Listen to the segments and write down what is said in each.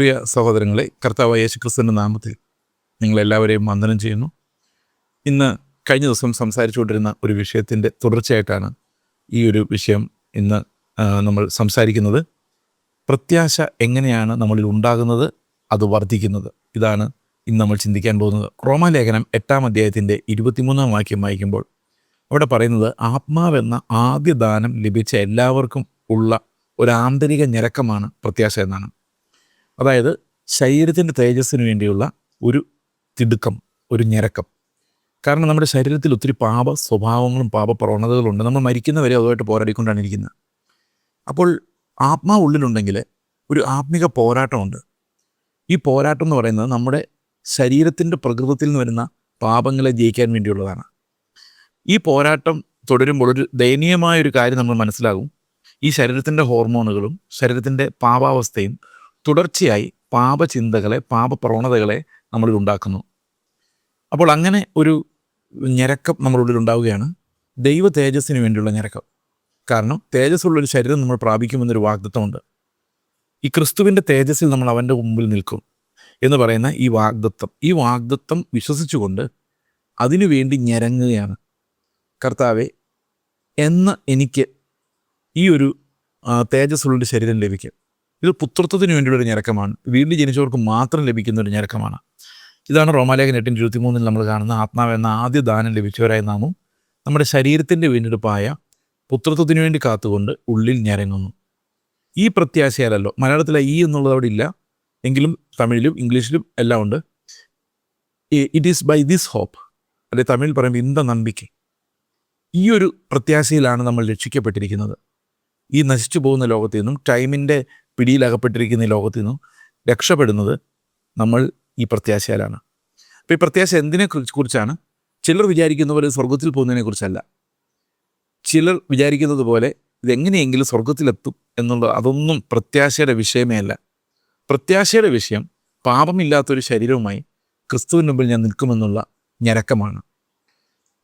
പ്രിയ സഹോദരങ്ങളെ കർത്താവ് യേശുക്രിസ്തുവിന്റെ നാമത്തിൽ നിങ്ങളെല്ലാവരെയും വന്ദനം ചെയ്യുന്നു. ഇന്ന് കഴിഞ്ഞ ദിവസം സംസാരിച്ചുകൊണ്ടിരുന്ന ഒരു വിഷയത്തിന്റെ തുടർച്ചയായിട്ടാണ് ഈ ഒരു വിഷയം ഇന്ന് നമ്മൾ സംസാരിക്കുന്നത്. പ്രത്യാശ എങ്ങനെയാണ് നമ്മളിൽ ഉണ്ടാകുന്നത് അത് വർദ്ധിക്കുന്നത്. ഇതാണ് ഇന്ന് നമ്മൾ ചിന്തിക്കാൻ പോകുന്നത്. റോമാലേഖനം എട്ടാം അധ്യായത്തിന്റെ ഇരുപത്തിമൂന്നാം വാക്യം വായിക്കുമ്പോൾ അവിടെ പറയുന്നത് ആത്മാവെന്ന ആദ്യ ദാനം ലഭിച്ച എല്ലാവർക്കും ഉള്ള ഒരു ആന്തരിക ഞരക്കമാണ് പ്രത്യാശ എന്നാണ്. അതായത് ശരീരത്തിന്റെ തേജസ്സിന് വേണ്ടിയുള്ള ഒരു തിടുക്കം ഒരു ഞരക്കം. കാരണം നമ്മുടെ ശരീരത്തിൽ ഒത്തിരി പാപ സ്വഭാവങ്ങളും പാപ പ്രവണതകളുണ്ട് നമ്മൾ മരിക്കുന്നവരെ അതുമായിട്ട് പോരാടിക്കൊണ്ടാണ് ഇരിക്കുന്നത്. അപ്പോൾ ആത്മാവ് ഉള്ളിലുണ്ടെങ്കിൽ ഒരു ആത്മിക പോരാട്ടമുണ്ട്. ഈ പോരാട്ടം എന്ന് പറയുന്നത് നമ്മുടെ ശരീരത്തിന്റെ പ്രകൃതത്തിൽ നിന്ന് വരുന്ന പാപങ്ങളെ ജയിക്കാൻ വേണ്ടിയുള്ളതാണ്. ഈ പോരാട്ടം തുടരുമ്പോൾ ഒരു ദയനീയമായ ഒരു കാര്യം നമ്മൾ മനസ്സിലാകും. ഈ ശരീരത്തിന്റെ ഹോർമോണുകളും ശരീരത്തിന്റെ പാപാവസ്ഥയും തുടർച്ചയായി പാപചിന്തകളെ പാപപ്രവണതകളെ നമ്മളിൽ ഉണ്ടാക്കുന്നു. അപ്പോൾ അങ്ങനെ ഒരു ഞരക്കം നമ്മളുള്ളിൽ ഉണ്ടാവുകയാണ്. ദൈവ തേജസ്സിന് വേണ്ടിയുള്ള ഞരക്കം. കാരണം തേജസ്സുള്ളൊരു ശരീരം നമ്മൾ പ്രാപിക്കുമെന്നൊരു വാഗ്ദത്വമുണ്ട് ഈ ക്രിസ്തുവിന്റെ തേജസ്സിൽ നമ്മൾ അവന്റെ മുമ്പിൽ നിൽക്കും എന്ന് പറയുന്ന ഈ വാഗ്ദത്വം ഈ വാഗ്ദത്വം വിശ്വസിച്ചുകൊണ്ട് അതിനു വേണ്ടി ഞരങ്ങുകയാണ്. കർത്താവെ എന്ന് എനിക്ക് ഈ ഒരു തേജസ്സുള്ളൊരു ശരീരം ലഭിക്കും. ഇത് പുത്രത്വത്തിന് വേണ്ടിയുള്ള ഒരു ഞരക്കമാണ്. വീണ്ടും ജനിച്ചവർക്ക് മാത്രം ലഭിക്കുന്ന ഒരു ഞരക്കമാണ്. ഇതാണ് റോമാലേഖൻ എട്ടിന്റെ ഇരുപത്തിമൂന്നിൽ നമ്മൾ കാണുന്ന ആത്മാവ് എന്ന ആദ്യ ദാനം ലഭിച്ചവരായ നാമും നമ്മുടെ ശരീരത്തിന്റെ വീണ്ടെടുപ്പായ പുത്രത്വത്തിന് വേണ്ടി കാത്തുകൊണ്ട് ഉള്ളിൽ ഞരങ്ങുന്നു. ഈ പ്രത്യാശയാലല്ലോ മലയാളത്തിലെ ഈ എന്നുള്ളത് അവിടെ ഇല്ല. എങ്കിലും തമിഴിലും ഇംഗ്ലീഷിലും എല്ലാം ഉണ്ട്. It is by this hope അല്ലെ തമിഴിൽ പറയുമ്പോൾ ഇന്ത നമ്പിക്കை ഈ ഒരു പ്രത്യാശയിലാണ് നമ്മൾ രക്ഷിക്കപ്പെട്ടിരിക്കുന്നത്. ഈ നശിച്ചു പോകുന്ന ലോകത്തിൽ നിന്നും ടൈമിന്റെ പിടിയിലകപ്പെട്ടിരിക്കുന്ന ഈ ലോകത്തു നിന്നും രക്ഷപ്പെടുന്നത് നമ്മൾ ഈ പ്രത്യാശയാലാണ്. അപ്പോൾ ഈ പ്രത്യാശ എന്തിനെ കുറിച്ചാണ്? ചിലർ വിചാരിക്കുന്ന പോലെ സ്വർഗത്തിൽ പോകുന്നതിനെ കുറിച്ചല്ല. ചിലർ വിചാരിക്കുന്നത് പോലെ ഇതെങ്ങനെയെങ്കിലും സ്വർഗത്തിലെത്തും എന്നുള്ള അതൊന്നും പ്രത്യാശയുടെ വിഷയമേ അല്ല. പ്രത്യാശയുടെ വിഷയം പാപമില്ലാത്തൊരു ശരീരവുമായി ക്രിസ്തുവിന് മുമ്പിൽ ഞാൻ നിൽക്കുമെന്നുള്ള ഞരക്കമാണ്.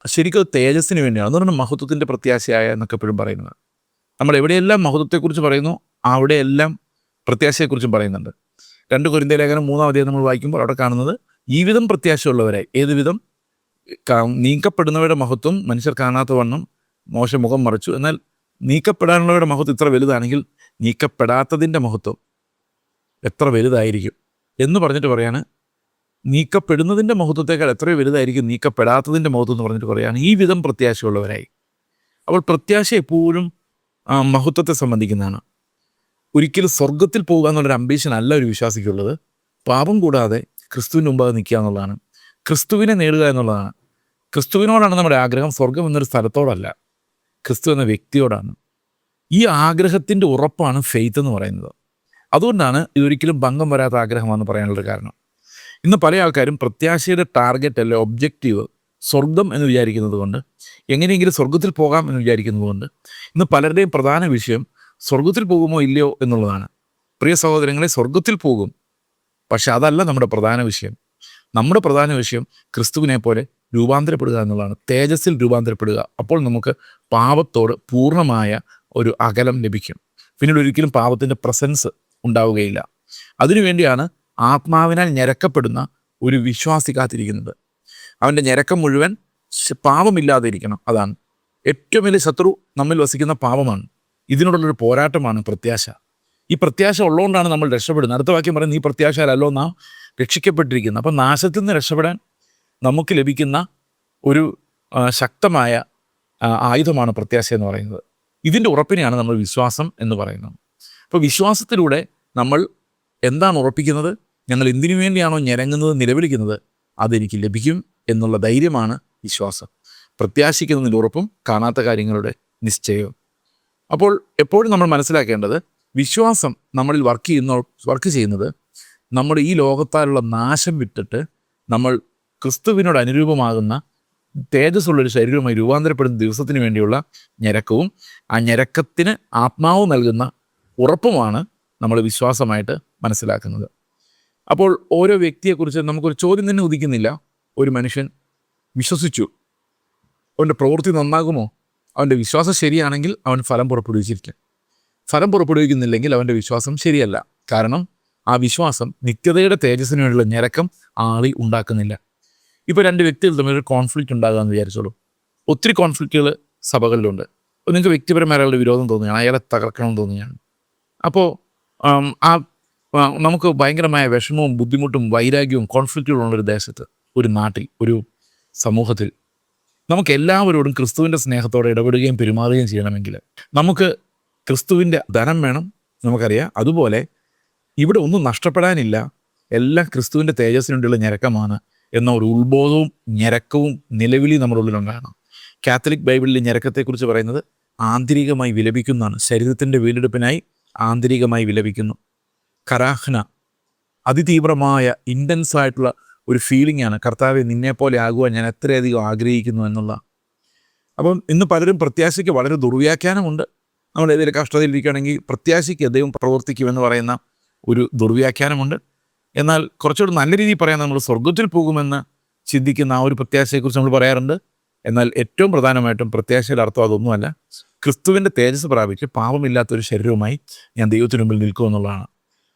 ശരിക്കും അത് തേജസ്സിന് വേണ്ടിയാണ്. അതുകൊണ്ടാണ് മഹത്വത്തിന്റെ പ്രത്യാശയായ എന്നൊക്കെ എപ്പോഴും പറയുന്നത്. നമ്മൾ എവിടെയെല്ലാം മഹത്വത്തെക്കുറിച്ച് പറയുന്നു അവിടെയെല്ലാം പ്രത്യാശയെക്കുറിച്ചും പറയുന്നുണ്ട്. രണ്ട് കുരിന്ത ലേഖനം മൂന്നാം അധ്യായം നമ്മൾ വായിക്കുമ്പോൾ അവിടെ കാണുന്നത് ഈ വിധം പ്രത്യാശയുള്ളവരായി ഏത് വിധം? കാ- നീക്കപ്പെടുന്നവരുടെ മഹത്വം മനുഷ്യർ കാണാത്ത വണ്ണം മോശം മുഖം മറച്ചു. എന്നാൽ നീക്കപ്പെടാനുള്ളവരുടെ മഹത്വം ഇത്ര വലുതാണെങ്കിൽ നീക്കപ്പെടാത്തതിന്റെ മഹത്വം എത്ര വലുതായിരിക്കും? എന്ന് പറഞ്ഞിട്ട് പറയാണ് നീക്കപ്പെടുന്നതിന്റെ മഹത്വത്തേക്കാൾ എത്രയോ വലുതായിരിക്കും നീക്കപ്പെടാത്തതിന്റെ മഹത്വം എന്ന് പറഞ്ഞിട്ട് പറയുകയാണ് ഈ വിധം പ്രത്യാശയുള്ളവരായി. അപ്പോൾ പ്രത്യാശ എപ്പോഴും മഹത്വത്തെ സംബന്ധിക്കുന്നതാണ്. ഒരിക്കലും സ്വർഗത്തിൽ പോകുക എന്നുള്ളൊരു അംബീഷൻ അല്ല ഒരു വിശ്വാസിക്കുള്ളത്. പാപം കൂടാതെ ക്രിസ്തുവിന് മുമ്പാകെ നിൽക്കുക എന്നുള്ളതാണ്. ക്രിസ്തുവിനെ നേടുക എന്നുള്ളതാണ്. ക്രിസ്തുവിനോടാണ് നമ്മുടെ ആഗ്രഹം. സ്വർഗം എന്നൊരു സ്ഥലത്തോടല്ല. ക്രിസ്തു എന്ന വ്യക്തിയോടാണ്. ഈ ആഗ്രഹത്തിന്റെ ഉറപ്പാണ് ഫെയ്ത്ത് എന്ന് പറയുന്നത്. അതുകൊണ്ടാണ് ഇതൊരിക്കലും ഭംഗം വരാത്ത ആഗ്രഹമാണെന്ന് പറയാനുള്ളൊരു കാരണം. ഇന്ന് പല ആൾക്കാരും പ്രത്യാശയുടെ ടാർഗറ്റ് അല്ലെ ഒബ്ജക്റ്റീവ് സ്വർഗം എന്ന് വിചാരിക്കുന്നത് കൊണ്ട് എങ്ങനെയെങ്കിലും സ്വർഗത്തിൽ പോകാം എന്ന് വിചാരിക്കുന്നത് കൊണ്ട് ഇന്ന് പലരുടെയും പ്രധാന വിഷയം സ്വർഗത്തിൽ പോകുമോ ഇല്ലയോ എന്നുള്ളതാണ്. പ്രിയ സഹോദരങ്ങളെ സ്വർഗത്തിൽ പോകും. പക്ഷെ അതല്ല നമ്മുടെ പ്രധാന വിഷയം. നമ്മുടെ പ്രധാന വിഷയം ക്രിസ്തുവിനെ പോലെ രൂപാന്തരപ്പെടുക എന്നുള്ളതാണ്. തേജസ്സിൽ രൂപാന്തരപ്പെടുക. അപ്പോൾ നമുക്ക് പാപത്തോട് പൂർണമായ ഒരു അകലം ലഭിക്കും. പിന്നീട് ഒരിക്കലും പാപത്തിന്റെ പ്രസൻസ് ഉണ്ടാവുകയില്ല. അതിനുവേണ്ടിയാണ് ആത്മാവിനാൽ ഞരക്കപ്പെടുന്ന ഒരു വിശ്വാസി കാത്തിരിക്കുന്നത്. അവന്റെ ഞരക്കം മുഴുവൻ പാപമില്ലാതെ ഇരിക്കണം. അതാണ്. ഏറ്റവും വലിയ ശത്രു നമ്മിൽ വസിക്കുന്ന പാപമാണ്. ഇതിനോടുള്ളൊരു പോരാട്ടമാണ് പ്രത്യാശ. ഈ പ്രത്യാശ ഉള്ളതുകൊണ്ടാണ് നമ്മൾ രക്ഷപ്പെടുന്നത്. അടുത്ത വാക്യം പറയുന്നത് ഈ പ്രത്യാശയിലല്ലോ നാം രക്ഷിക്കപ്പെട്ടിരിക്കുന്നത് അപ്പം നാശത്തിൽ നിന്ന് രക്ഷപ്പെടാൻ നമുക്ക് ലഭിക്കുന്ന ഒരു ശക്തമായ ആയുധമാണ് പ്രത്യാശ എന്ന് പറയുന്നത്. ഇതിന്റെ ഉറപ്പിനെയാണ് നമ്മൾ വിശ്വാസം എന്ന് പറയുന്നത്. അപ്പോൾ വിശ്വാസത്തിലൂടെ നമ്മൾ എന്താണ് ഉറപ്പിക്കുന്നത്? ഞങ്ങൾ എന്തിനു വേണ്ടിയാണോ ഞെരങ്ങുന്നത് നിലവിളിക്കുന്നത് അതെനിക്ക് ലഭിക്കും എന്നുള്ള ധൈര്യമാണ് വിശ്വാസം. പ്രത്യാശിക്കുന്നതിന്റെ ഉറപ്പും കാണാത്ത കാര്യങ്ങളുടെ നിശ്ചയവും. അപ്പോൾ എപ്പോഴും നമ്മൾ മനസ്സിലാക്കേണ്ടത് വിശ്വാസം നമ്മളിൽ വർക്ക് ചെയ്യുന്ന വർക്ക് ചെയ്യുന്നത് നമ്മുടെ ഈ ലോകത്താലുള്ള നാശം വിട്ടിട്ട് നമ്മൾ ക്രിസ്തുവിനോട് അനുരൂപമാകുന്ന തേജസ്സുള്ളൊരു ശരീരവുമായി രൂപാന്തരപ്പെടുന്ന ദിവസത്തിന് വേണ്ടിയുള്ള ഞരക്കവും ആ ഞരക്കത്തിന് ആത്മാവ് നൽകുന്ന ഉറപ്പുമാണ് നമ്മൾ വിശ്വാസമായിട്ട് മനസ്സിലാക്കുന്നത്. അപ്പോൾ ഓരോ വ്യക്തിയെക്കുറിച്ച് നമുക്കൊരു ചോദ്യം തന്നെ ഉദിക്കുന്നില്ല. ഒരു മനുഷ്യൻ വിശ്വസിച്ചു. അവന്റെ പ്രവൃത്തി നന്നാകുമോ? അവന്റെ വിശ്വാസം ശരിയാണെങ്കിൽ അവൻ ഫലം പുറപ്പെടുവിച്ചിരിക്കും. ഫലം പുറപ്പെടുവിക്കുന്നില്ലെങ്കിൽ അവന്റെ വിശ്വാസം ശരിയല്ല. കാരണം ആ വിശ്വാസം നിത്യതയുടെ തേജസ്സിന് വേണ്ടിയുള്ള ഞരക്കം ആളി ഉണ്ടാക്കുന്നില്ല. ഇപ്പോൾ രണ്ട് വ്യക്തികൾ തമ്മിൽ ഒരു കോൺഫ്ലിക്റ്റ് ഉണ്ടാകാമെന്ന് വിചാരിച്ചോളൂ. ഒത്തിരി കോൺഫ്ലിക്റ്റുകൾ സഭകളിലുണ്ട്. നിങ്ങൾക്ക് വ്യക്തിപരമായ അയാളുടെ വിരോധം തോന്നുകയാണ്. അയാളെ തകർക്കണം തോന്നുകയാണ്. അപ്പോൾ ആ നമുക്ക് ഭയങ്കരമായ വിഷമവും ബുദ്ധിമുട്ടും വൈരാഗ്യവും കോൺഫ്ലിക്റ്റുകളുള്ളൊരു ദേശത്ത് ഒരു നാട്ടിൽ ഒരു സമൂഹത്തിൽ നമുക്ക് എല്ലാവരോടും ക്രിസ്തുവിന്റെ സ്നേഹത്തോടെ ഇടപെടുകയും പെരുമാറുകയും ചെയ്യണമെങ്കിൽ നമുക്ക് ക്രിസ്തുവിന്റെ ധനം വേണം നമുക്കറിയാം. അതുപോലെ ഇവിടെ ഒന്നും നഷ്ടപ്പെടാനില്ല. എല്ലാം ക്രിസ്തുവിന്റെ തേജസ്സിനുള്ളിലുള്ള ഞരക്കമാണ് എന്ന ഒരു ഉത്ബോധവും ഞരക്കവും നിലവിളി നമ്മുടെ കാത്തലിക് ബൈബിളിലെ ഞരക്കത്തെക്കുറിച്ച് പറയുന്നത് ആന്തരികമായി വിലപിക്കുന്നതാണ്. ശരീരത്തിന്റെ വീണ്ടെടുപ്പിനായി ആന്തരികമായി വിലപിക്കുന്നു. കരാഹ്ന അതിതീവ്രമായ ഇന്റൻസ് ആയിട്ടുള്ള ഒരു ഫീലിംഗാണ് ആണ്. നിന്നെപ്പോലെ നിന്നെ പോലെ ആകുവാൻ ഞാൻ എത്രയധികം ആഗ്രഹിക്കുന്നു എന്നുള്ള. അപ്പം ഇന്ന് പലരും പ്രത്യാശയ്ക്ക് വളരെ ദുർവ്യാഖ്യാനമുണ്ട്. നമ്മൾ ഏതെങ്കിലും കഷ്ടതയിലിരിക്കുകയാണെങ്കിൽ പ്രത്യാശയ്ക്ക് ദൈവം പ്രവർത്തിക്കുമെന്ന് പറയുന്ന ഒരു ദുർവ്യാഖ്യാനമുണ്ട്. എന്നാൽ കുറച്ചുകൂടി നല്ല രീതിയിൽ പറയാൻ നമ്മൾ സ്വർഗത്തിൽ പോകുമെന്ന് ചിന്തിക്കുന്ന ആ ഒരു പ്രത്യാശയെക്കുറിച്ച് നമ്മൾ പറയാറുണ്ട്. എന്നാൽ ഏറ്റവും പ്രധാനമായിട്ടും പ്രത്യാശയുടെ അർത്ഥം അതൊന്നുമല്ല. ക്രിസ്തുവിന്റെ തേജസ് പ്രാപിച്ച് പാപമില്ലാത്തൊരു ശരീരവുമായി ഞാൻ ദൈവത്തിന് മുമ്പിൽ നിൽക്കുമെന്നുള്ളതാണ്.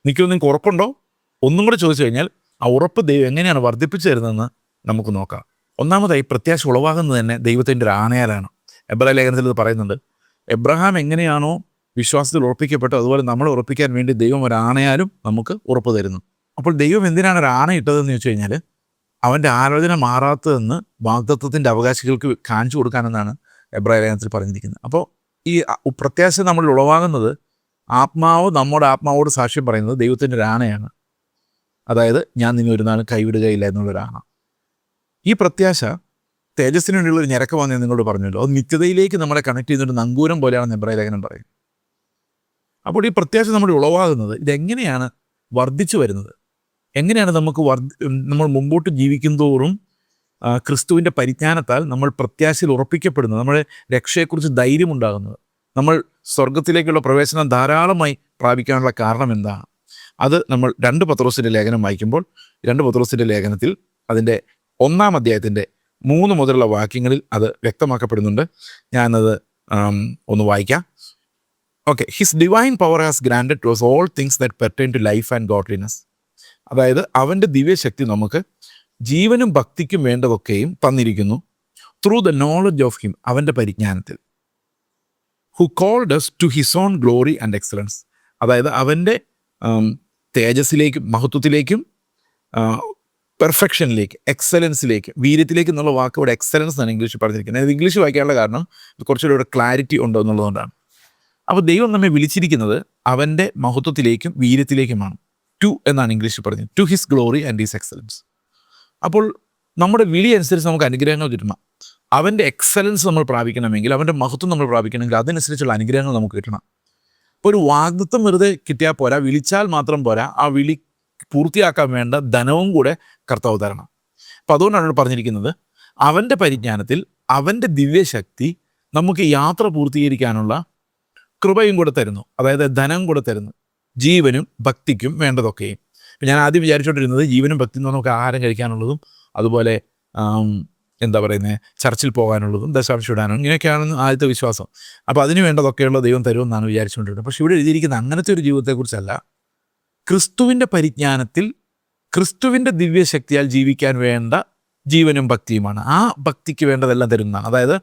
നിൽക്കുമെന്ന് നിങ്ങൾക്ക് ഉറപ്പുണ്ടോ? ഒന്നും കൂടെ ചോദിച്ചു കഴിഞ്ഞാൽ ആ ഉറപ്പ് ദൈവം എങ്ങനെയാണ് വർദ്ധിപ്പിച്ചു തരുന്നതെന്ന് നമുക്ക് നോക്കാം. ഒന്നാമതായി പ്രത്യാശ ഉളവാകുന്നത് തന്നെ ദൈവത്തിന്റെ ഒരു ആണയാലാണ്. എബ്രാഹിം ലേഖനത്തിൽ ഇത് പറയുന്നുണ്ട് എബ്രഹാം എങ്ങനെയാണോ വിശ്വാസത്തിൽ ഉറപ്പിക്കപ്പെട്ടു അതുപോലെ നമ്മൾ ഉറപ്പിക്കാൻ വേണ്ടി ദൈവം ഒരു ആനയാലും നമുക്ക് ഉറപ്പ് തരുന്നു. അപ്പോൾ ദൈവം എന്തിനാണ് ഒരു ആണ ഇട്ടതെന്ന് ചോദിച്ചു കഴിഞ്ഞാൽ അവന്റെ ആലോചന മാറാത്തതെന്ന് വാഗ്ദത്വത്തിന്റെ അവകാശികൾക്ക് കാണിച്ചു കൊടുക്കാനെന്നാണ് എബ്രാഹിം ലേഖനത്തിൽ പറഞ്ഞിരിക്കുന്നത്. അപ്പോൾ ഈ പ്രത്യാശ നമ്മൾ ഉളവാകുന്നത് ആത്മാവ് നമ്മുടെ ആത്മാവോട് സാക്ഷ്യം പറയുന്നത് ദൈവത്തിന്റെ ഒരു ആണയാണ്. അതായത് ഞാൻ നിന്നെ ഒരു നാളും കൈവിടുകയില്ല എന്നുള്ളൊരാണ് ഈ പ്രത്യാശ തേജസ്സിന് വേണ്ടിയുള്ള ഒരു ഞരക്കമാണ് ഞാൻ നിങ്ങളോട് പറഞ്ഞല്ലോ. അത് നിത്യതയിലേക്ക് നമ്മളെ കണക്ട് ചെയ്യുന്നൊരു നങ്കൂരം പോലെയാണ് നെബ്രൈ ലേഖനം പറയുന്നത് അപ്പോൾ ഈ പ്രത്യാശ നമ്മുടെ ഉളവാകുന്നത് ഇതെങ്ങനെയാണ് വർദ്ധിച്ചു വരുന്നത്? എങ്ങനെയാണ് നമുക്ക് വർദ്ധ നമ്മൾ മുമ്പോട്ട് ജീവിക്കും തോറും ആ, ക്രിസ്തുവിന്റെ പരിജ്ഞാനത്താൽ നമ്മൾ പ്രത്യാശയിൽ ഉറപ്പിക്കപ്പെടുന്നത് നമ്മുടെ രക്ഷയെക്കുറിച്ച് ധൈര്യമുണ്ടാകുന്നത് നമ്മൾ സ്വർഗത്തിലേക്കുള്ള പ്രവേശനം ധാരാളമായി പ്രാപിക്കാനുള്ള കാരണം എന്താണ്? അത് നമ്മൾ രണ്ട് പത്രോസിന്റെ ലേഖനം വായിക്കുമ്പോൾ രണ്ട് പത്രോസിന്റെ ലേഖനത്തിൽ അതിന്റെ ഒന്നാം അധ്യായത്തിന്റെ മൂന്ന് മുതലുള്ള വാക്യങ്ങളിൽ അത് വ്യക്തമാക്കപ്പെടുന്നുണ്ട്. ഞാനത് ഒന്ന് വായിക്കാം. Okay his divine power has granted to all things that pertain to life and godliness അതായത് അവന്റെ ദിവ്യശക്തി നമുക്ക് ജീവനും ഭക്തിക്കും വേണ്ടതൊക്കെയും തന്നിരിക്കുന്നു through the knowledge of him അവന്റെ പരിജ്ഞാനത്തിൽ. Who called us to his own glory and excellence അതായത് അവന്റെ തേജസ്സിലേക്കും മഹത്വത്തിലേക്കും പെർഫെക്ഷനിലേക്ക് എക്സലൻസിലേക്ക് വീര്യത്തിലേക്ക് എന്നുള്ള വാക്ക് ഇവിടെ എക്സലൻസ് എന്നാണ് ഇംഗ്ലീഷ് പറഞ്ഞിരിക്കുന്നത്. അത് ഇംഗ്ലീഷ് വായിക്കാനുള്ള കാരണം കുറച്ചുകൂടി ഇവിടെ ക്ലാരിറ്റി ഉണ്ടോ എന്നുള്ളതുകൊണ്ടാണ്. അപ്പോൾ ദൈവം നമ്മെ വിളിച്ചിരിക്കുന്നത് അവന്റെ മഹത്വത്തിലേക്കും വീര്യത്തിലേക്കുമാണ്. ടു എന്നാണ് ഇംഗ്ലീഷിൽ പറഞ്ഞത് to his glory and his excellence അപ്പോൾ നമ്മുടെ വിളി അനുസരിച്ച് നമുക്ക് അനുഗ്രഹങ്ങൾ കിട്ടണം. അവന്റെ എക്സലൻസ് നമ്മൾ പ്രാപിക്കണമെങ്കിൽ അവന്റെ മഹത്വം നമ്മൾ പ്രാപിക്കണമെങ്കിൽ അതനുസരിച്ചുള്ള അനുഗ്രഹങ്ങൾ നമുക്ക് കിട്ടണം. ഇപ്പോൾ ഒരു വാഗ്ദത്വം വെറുതെ കിട്ടിയാൽ പോരാ വിളിച്ചാൽ മാത്രം പോരാ ആ വിളി പൂർത്തിയാക്കാൻ വേണ്ട ധനവും കൂടെ കർത്താവ് തരണം. അപ്പം അതുകൊണ്ടാണ് പറഞ്ഞിരിക്കുന്നത് അവന്റെ പരിജ്ഞാനത്തിൽ അവന്റെ ദിവ്യശക്തി നമുക്ക് യാത്ര പൂർത്തീകരിക്കാനുള്ള കൃപയും കൂടെ തരുന്നു. അതായത് ധനം കൂടെ തരുന്നു. ജീവനും ഭക്തിക്കും വേണ്ടതൊക്കെയും. ഞാൻ ആദ്യം വിചാരിച്ചുകൊണ്ടിരുന്നത് ജീവനും ഭക്തി എന്ന് നമുക്ക് ആഹാരം കഴിക്കാനുള്ളതും അതുപോലെ എന്താ പറയുന്നത് ചർച്ചിൽ പോകാനുള്ളതും ദശാംശം ഇടാനും ഇങ്ങനെയൊക്കെയാണ് ആദ്യത്തെ വിശ്വാസം. അപ്പോൾ അതിന് വേണ്ടതൊക്കെയുള്ള ദൈവം തരുമെന്നാണ് വിചാരിച്ചുകൊണ്ടിരുന്നത്. പക്ഷെ ഇവിടെ എഴുതിയിരിക്കുന്ന അങ്ങനത്തെ ഒരു ജീവിതത്തെക്കുറിച്ചല്ല. ക്രിസ്തുവിന്റെ പരിജ്ഞാനത്തിൽ ക്രിസ്തുവിന്റെ ദിവ്യശക്തിയാൽ ജീവിക്കാൻ വേണ്ട ജീവനും ഭക്തിയുമാണ്. ആ ഭക്തിക്ക് വേണ്ടതെല്ലാം തരുന്നതാണ്. അതായത്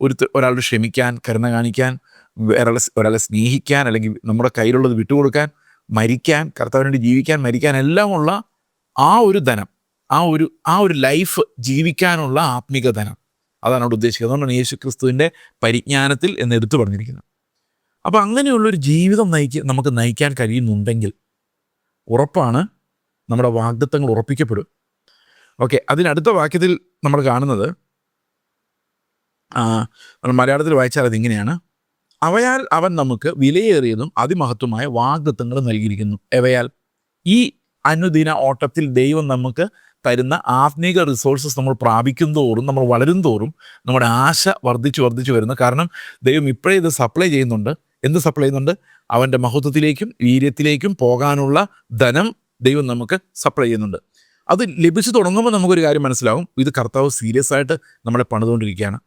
ഒരു ഒരാളോട് ക്ഷമിക്കാൻ കരുണ കാണിക്കാൻ ഒരാളെ ഒരാളെ സ്നേഹിക്കാൻ അല്ലെങ്കിൽ നമ്മുടെ കയ്യിലുള്ളത് വിട്ടുകൊടുക്കാൻ മരിക്കാൻ കർത്താവിനുവേണ്ടി ജീവിക്കാൻ മരിക്കാൻ എല്ലാമുള്ള ആ ഒരു ധനം ആ ഒരു ആ ഒരു ലൈഫ് ജീവിക്കാനുള്ള ആത്മിക ധനം. അതാണ് അവിടെ ഉദ്ദേശിക്കുന്നത്. അതുകൊണ്ടാണ് യേശു ക്രിസ്തുവിന്റെ പരിജ്ഞാനത്തിൽ എന്ന് എടുത്തു പറഞ്ഞിരിക്കുന്നത്. അപ്പോൾ അങ്ങനെയുള്ളൊരു ജീവിതം നയിക്ക നമുക്ക് നയിക്കാൻ കഴിയുന്നുണ്ടെങ്കിൽ ഉറപ്പാണ് നമ്മുടെ വാഗ്ദത്തങ്ങൾ ഉറപ്പിക്കപ്പെടും ഓക്കെ അതിനടുത്ത വാക്യത്തിൽ നമ്മൾ കാണുന്നത് നമ്മൾ മലയാളത്തിൽ വായിച്ചാൽ അതിങ്ങനെയാണ് അവയാൽ അവൻ നമുക്ക് വിലയേറിയതും അതിമഹത്വമായ വാഗ്ദത്തങ്ങൾ നൽകിയിരിക്കുന്നു. അവയാൽ ഈ അനുദിന ഓട്ടത്തിൽ ദൈവം നമുക്ക് തരുന്ന ആത്മീക റിസോഴ്സസ് നമ്മൾ പ്രാപിക്കും തോറും നമ്മൾ വളരും തോറും നമ്മുടെ ആശ വർദ്ധിച്ചു വർദ്ധിച്ചു വരുന്നു. കാരണം ദൈവം ഇപ്പോഴേ ഇത് സപ്ലൈ ചെയ്യുന്നുണ്ട്. എന്ത് സപ്ലൈ ചെയ്യുന്നുണ്ട്? അവന്റെ മഹത്വത്തിലേക്കും വീര്യത്തിലേക്കും പോകാനുള്ള ധനം ദൈവം നമുക്ക് സപ്ലൈ ചെയ്യുന്നുണ്ട്. അത് ലഭിച്ചു തുടങ്ങുമ്പോൾ നമുക്കൊരു കാര്യം മനസ്സിലാവും. ഇത് കർത്താവ് സീരിയസ് ആയിട്ട് നമ്മളെ പണിതുകൊണ്ടിരിക്കുകയാണ്.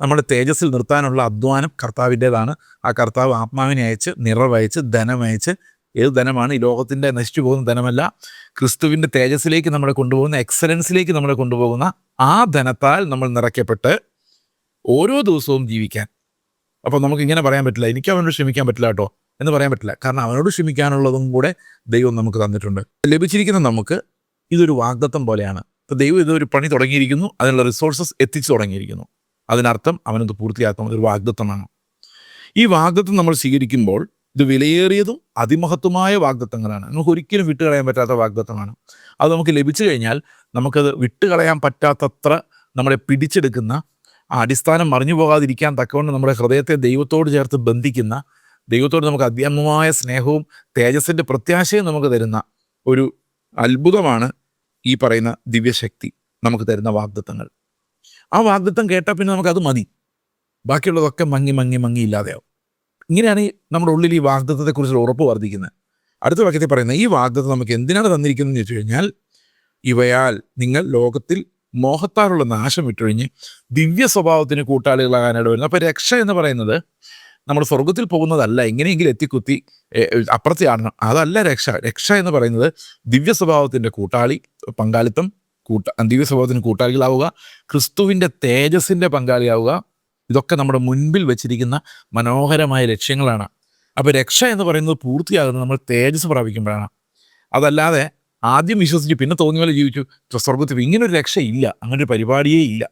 നമ്മുടെ തേജസ്സിൽ നിർത്താനുള്ള അധ്വാനം കർത്താവിന്റേതാണ്. ആ കർത്താവ് ആത്മാവിനെ അയച്ച് നിറവയച്ച് ധനമയച്ച് ഏത് ധനമാണ്? ഈ ലോകത്തിന്റെ നശിച്ചു പോകുന്ന ധനമല്ല. ക്രിസ്തുവിന്റെ തേജസ്സിലേക്ക് നമ്മളെ കൊണ്ടുപോകുന്ന എക്സലൻസിലേക്ക് നമ്മളെ കൊണ്ടുപോകുന്ന ആ ധനത്താൽ നമ്മൾ നിറയ്ക്കപ്പെട്ട് ഓരോ ദിവസവും ജീവിക്കാൻ. അപ്പോൾ നമുക്ക് ഇങ്ങനെ പറയാൻ പറ്റില്ല. എനിക്ക് അവനോട് ക്ഷമിക്കാൻ പറ്റില്ല കേട്ടോ എന്ന് പറയാൻ പറ്റില്ല. കാരണം അവനോട് ക്ഷമിക്കാനുള്ളതും കൂടെ ദൈവം നമുക്ക് തന്നിട്ടുണ്ട്. ലഭിച്ചിരിക്കുന്ന നമുക്ക് ഇതൊരു വാഗ്ദത്തം പോലെയാണ്. ഇപ്പോൾ ദൈവം ഇതൊരു പണി തുടങ്ങിയിരിക്കുന്നു. അതിനുള്ള റിസോഴ്സസ് എത്തിച്ചു തുടങ്ങിയിരിക്കുന്നു. അതിനർത്ഥം അവനത് പൂർത്തിയാക്കും ഒരു വാഗ്ദത്തമാണ്. ഈ വാഗ്ദത്തം നമ്മൾ സ്വീകരിക്കുമ്പോൾ ഇത് വിലയേറിയതും അതിമഹത്വമായ വാഗ്ദത്തങ്ങളാണ്. നമുക്ക് ഒരിക്കലും വിട്ടുകളയാൻ പറ്റാത്ത വാഗ്ദത്തമാണ് അത് നമുക്ക് ലഭിച്ചു കഴിഞ്ഞാൽ നമുക്കത് വിട്ടുകളയാൻ പറ്റാത്തത്ര നമ്മളെ പിടിച്ചെടുക്കുന്ന ആ അടിസ്ഥാനം മറിഞ്ഞു പോകാതിരിക്കാൻ തക്കവണ്ണം നമ്മുടെ ഹൃദയത്തെ ദൈവത്തോട് ചേർത്ത് ബന്ധിക്കുന്ന ദൈവത്തോട് നമുക്ക് അധ്യാത്മമായ സ്നേഹവും തേജസ്സിന്റെ പ്രത്യാശയും നമുക്ക് തരുന്ന ഒരു അത്ഭുതമാണ് ഈ പറയുന്ന ദിവ്യശക്തി നമുക്ക് തരുന്ന വാഗ്ദത്തങ്ങൾ. ആ വാഗ്ദത്തം കേട്ടാൽ പിന്നെ നമുക്കത് മതി. ബാക്കിയുള്ളതൊക്കെ മങ്ങി മങ്ങി മങ്ങി ഇല്ലാതെയാവും. ഇങ്ങനെയാണ് ഈ നമ്മുടെ ഉള്ളിൽ ഈ വാഗ്ദത്തത്തെക്കുറിച്ച് ഉറപ്പ് വർദ്ധിക്കുന്നത്. അടുത്ത വാക്യത്തിൽ പറയുന്നത് ഈ വാഗ്ദത്തം നമുക്ക് എന്തിനാണ് തന്നിരിക്കുന്നതെന്ന് ചോദിച്ചു കഴിഞ്ഞാൽ ഇവയാൽ നിങ്ങൾ ലോകത്തിൽ മോഹത്താലുള്ള നാശം വിട്ടൊഴിഞ്ഞ് ദിവ്യ സ്വഭാവത്തിന് കൂട്ടാളികളാകാനായിട്ട് വരുന്നത് അപ്പോൾ രക്ഷ എന്ന് പറയുന്നത് നമ്മൾ സ്വർഗത്തിൽ പോകുന്നതല്ല എങ്ങനെയെങ്കിലും എത്തിക്കുത്തി അപ്പുറത്തെ അതല്ല രക്ഷ. രക്ഷ എന്ന് പറയുന്നത് ദിവ്യ സ്വഭാവത്തിന്റെ കൂട്ടാളി പങ്കാളിത്തം കൂട്ട ദിവ്യ സ്വഭാവത്തിന് കൂട്ടാളികളാവുക ക്രിസ്തുവിന്റെ തേജസ്സിന്റെ പങ്കാളിയാവുക ഇതൊക്കെ നമ്മുടെ മുൻപിൽ വെച്ചിരിക്കുന്ന മനോഹരമായ ലക്ഷ്യങ്ങളാണ്. അപ്പോൾ രക്ഷ എന്ന് പറയുന്നത് പൂർത്തിയാകുന്നത് നമ്മൾ തേജസ് പ്രാപിക്കുമ്പോഴാണ്. അതല്ലാതെ ആദ്യം വിശ്വസിച്ച് പിന്നെ തോന്നിയ പോലെ ജീവിച്ചു. സ്വർഗത്തിൽ ഇങ്ങനൊരു രക്ഷയില്ല. അങ്ങനൊരു പരിപാടിയേ ഇല്ല.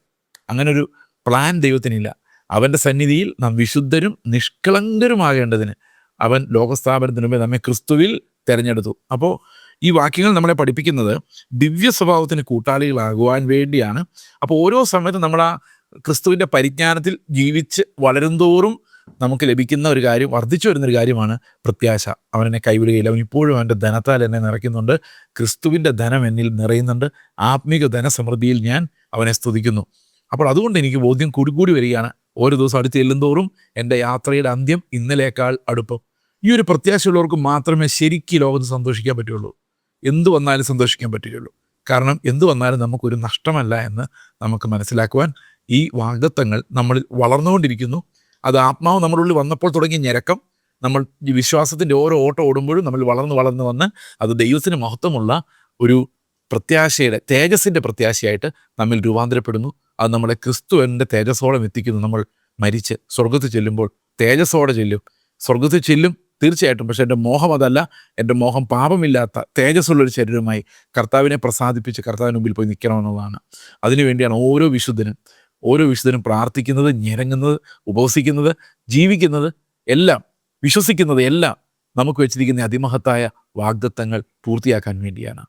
അങ്ങനൊരു പ്ലാൻ ദൈവത്തിനില്ല. അവന്റെ സന്നിധിയിൽ നാം വിശുദ്ധരും നിഷ്കളങ്കരുമാകേണ്ടതിന് അവൻ ലോകസ്ഥാപനത്തിന് മുമ്പേ നമ്മെ ക്രിസ്തുവിൽ തിരഞ്ഞെടുത്തു. അപ്പോൾ ഈ വാക്യങ്ങൾ നമ്മളെ പഠിപ്പിക്കുന്നത് ദിവ്യ സ്വഭാവത്തിന് കൂട്ടാളികളാകുവാൻ വേണ്ടിയാണ്. അപ്പോൾ ഓരോ സമയത്തും നമ്മൾ ആ ക്രിസ്തുവിന്റെ പരിജ്ഞാനത്തിൽ ജീവിച്ച് വളരുംതോറും നമുക്ക് ലഭിക്കുന്ന ഒരു കാര്യം വർദ്ധിച്ചു വരുന്ന ഒരു കാര്യമാണ് പ്രത്യാശ. അവൻ എന്നെ കൈവിടുകയില്ല. അവൻ ഇപ്പോഴും അവന്റെ ധനത്താൽ എന്നെ നിറയ്ക്കുന്നുണ്ട്. ക്രിസ്തുവിന്റെ ധനം എന്നിൽ നിറയുന്നുണ്ട്. ആത്മീക ധനസമൃദ്ധിയിൽ ഞാൻ അവനെ സ്തുതിക്കുന്നു. അപ്പോൾ അതുകൊണ്ട് എനിക്ക് ബോധ്യം കൂടി കൂടി വരികയാണ്. ഓരോ ദിവസം അടുത്ത് ചെല്ലുന്തോറും എന്റെ യാത്രയുടെ അന്ത്യം ഇന്നലേക്കാൾ അടുപ്പം. ഈ ഒരു പ്രത്യാശയുള്ളവർക്ക് മാത്രമേ ശരിക്കും ലോകത്ത് സന്തോഷിക്കാൻ പറ്റുള്ളൂ എന്തു വന്നാലും സന്തോഷിക്കാൻ പറ്റുകയുള്ളൂ. കാരണം എന്തു വന്നാലും നമുക്കൊരു നഷ്ടമല്ല എന്ന് നമുക്ക് മനസ്സിലാക്കുവാൻ ഈ വാഗ്ദത്തങ്ങൾ നമ്മളിൽ വളർന്നുകൊണ്ടിരിക്കുന്നു. അത് ആത്മാവ് നമ്മുടെ ഉള്ളിൽ വന്നപ്പോൾ തുടങ്ങിയ ഞരക്കം നമ്മൾ ഈ വിശ്വാസത്തിന്റെ ഓരോ ഓട്ടം ഓടുമ്പോഴും നമ്മൾ വളർന്ന് വളർന്ന് വന്ന് അത് ദൈവത്തിന് മഹത്വമുള്ള ഒരു പ്രത്യാശയുടെ തേജസ്സിന്റെ പ്രത്യാശയായിട്ട് നമ്മിൽ രൂപാന്തരപ്പെടുന്നു. അത് നമ്മളെ ക്രിസ്തുവിന്റെ തേജസ്സോളം എത്തിക്കുന്നു. നമ്മൾ മരിച്ച് സ്വർഗത്തിൽ ചെല്ലുമ്പോൾ തേജസ്സോടെ ചെല്ലും. സ്വർഗത്തിൽ ചെല്ലും തീർച്ചയായിട്ടും പക്ഷേ എന്റെ മോഹം അതല്ല. എന്റെ മോഹം പാപമില്ലാത്ത തേജസ്സുള്ളൊരു ശരീരമായി കർത്താവിനെ പ്രസാദിപ്പിച്ച് കർത്താവിന് മുമ്പിൽ പോയി നിൽക്കണമെന്നുള്ളതാണ്. അതിനുവേണ്ടിയാണ് ഓരോ വിശുദ്ധനും ഓരോ വിശുദ്ധനും പ്രാർത്ഥിക്കുന്നത് ഞെരങ്ങുന്നത് ഉപവസിക്കുന്നത് ജീവിക്കുന്നത് എല്ലാം വിശ്വസിക്കുന്നത് എല്ലാം നമുക്ക് വെച്ചിരിക്കുന്ന അതിമഹത്തായ വാഗ്ദത്തങ്ങൾ പൂർത്തിയാക്കാൻ വേണ്ടിയാണ്.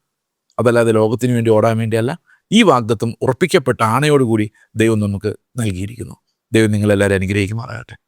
അതല്ലാതെ ലോകത്തിന് വേണ്ടി ഓടാൻ വേണ്ടിയല്ല ഈ വാഗ്ദത്തം ഉറപ്പിക്കപ്പെട്ട ആണയോടുകൂടി ദൈവം നമുക്ക് നൽകിയിരിക്കുന്നു. ദൈവം നിങ്ങളെല്ലാവരും അനുഗ്രഹിക്കുമാറാകട്ടെ.